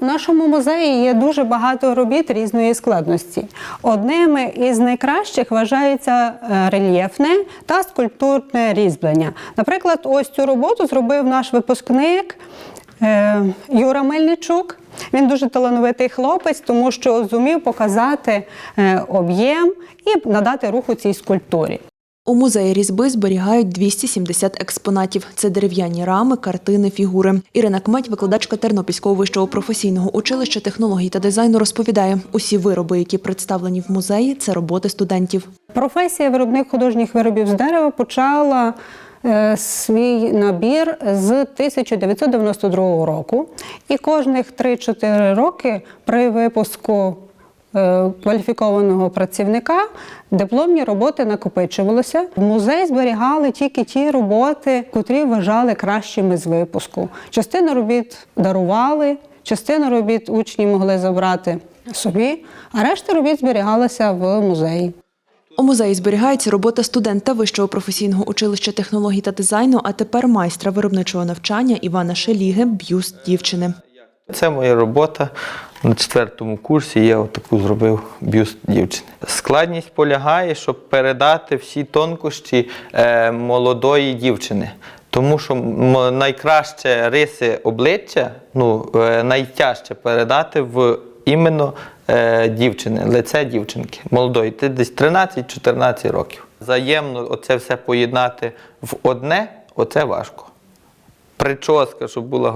У нашому музеї є дуже багато робіт різної складності. Одними із найкращих вважається е, рельєфне та скульптурне різьблення. Наприклад, ось цю роботу зробив наш випускник е, Юра Мельничук. Він дуже талановитий хлопець, тому що зумів показати е, об'єм і надати руху цій скульптурі. У музеї різьби зберігають 270 експонатів. Це дерев'яні рами, картини, фігури. Ірина Кметь, викладачка Тернопільського вищого професійного училища технологій та дизайну, розповідає, усі вироби, які представлені в музеї, це роботи студентів. Професія виробник художніх виробів з дерева почала е, свій набір з 1992 року. І кожних 3-4 роки при випуску кваліфікованого працівника дипломні роботи накопичувалися. В музей зберігали тільки ті роботи, котрі вважали кращими з випуску. Частину робіт дарували, частину робіт учні могли забрати собі, а решта робіт зберігалася в музеї. У музеї зберігається робота студента Вищого професійного училища технологій та дизайну, а тепер майстра виробничого навчання Івана Шеліги «Б'юст дівчини. Це моя робота. На четвертому курсі я таку зробив бюст дівчини. Складність полягає, щоб передати всі тонкощі е, молодої дівчини. Тому що найкраще риси обличчя, ну, е, найтяжче передати в іменно е, дівчини, лице дівчинки, молодої. Ти десь 13-14 років. Взаємно оце все поєднати в одне, оце важко прическа, щоб була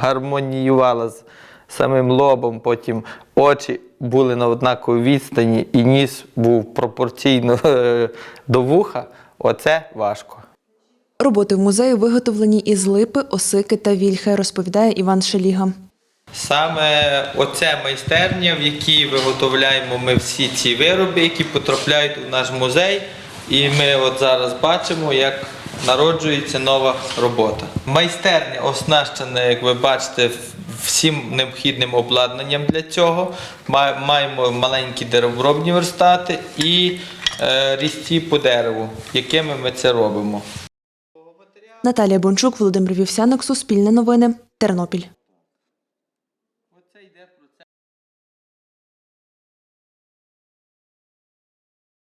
гармоніювала з самим лобом, потім очі були на однаковій відстані, і ніс був пропорційно е, до вуха. Оце важко. Роботи в музеї виготовлені із липи, осики та вільхи, розповідає Іван Шеліга. Саме оце майстерня, в якій виготовляємо ми всі ці вироби, які потрапляють у наш музей. І ми от зараз бачимо, як народжується нова робота. Майстерня оснащена, як ви бачите, всім необхідним обладнанням для цього. Маємо маленькі дереворобні верстати і е, різці по дереву, якими ми це робимо. Наталія Бончук, Володимир Вівсянок, Суспільне новини, Тернопіль.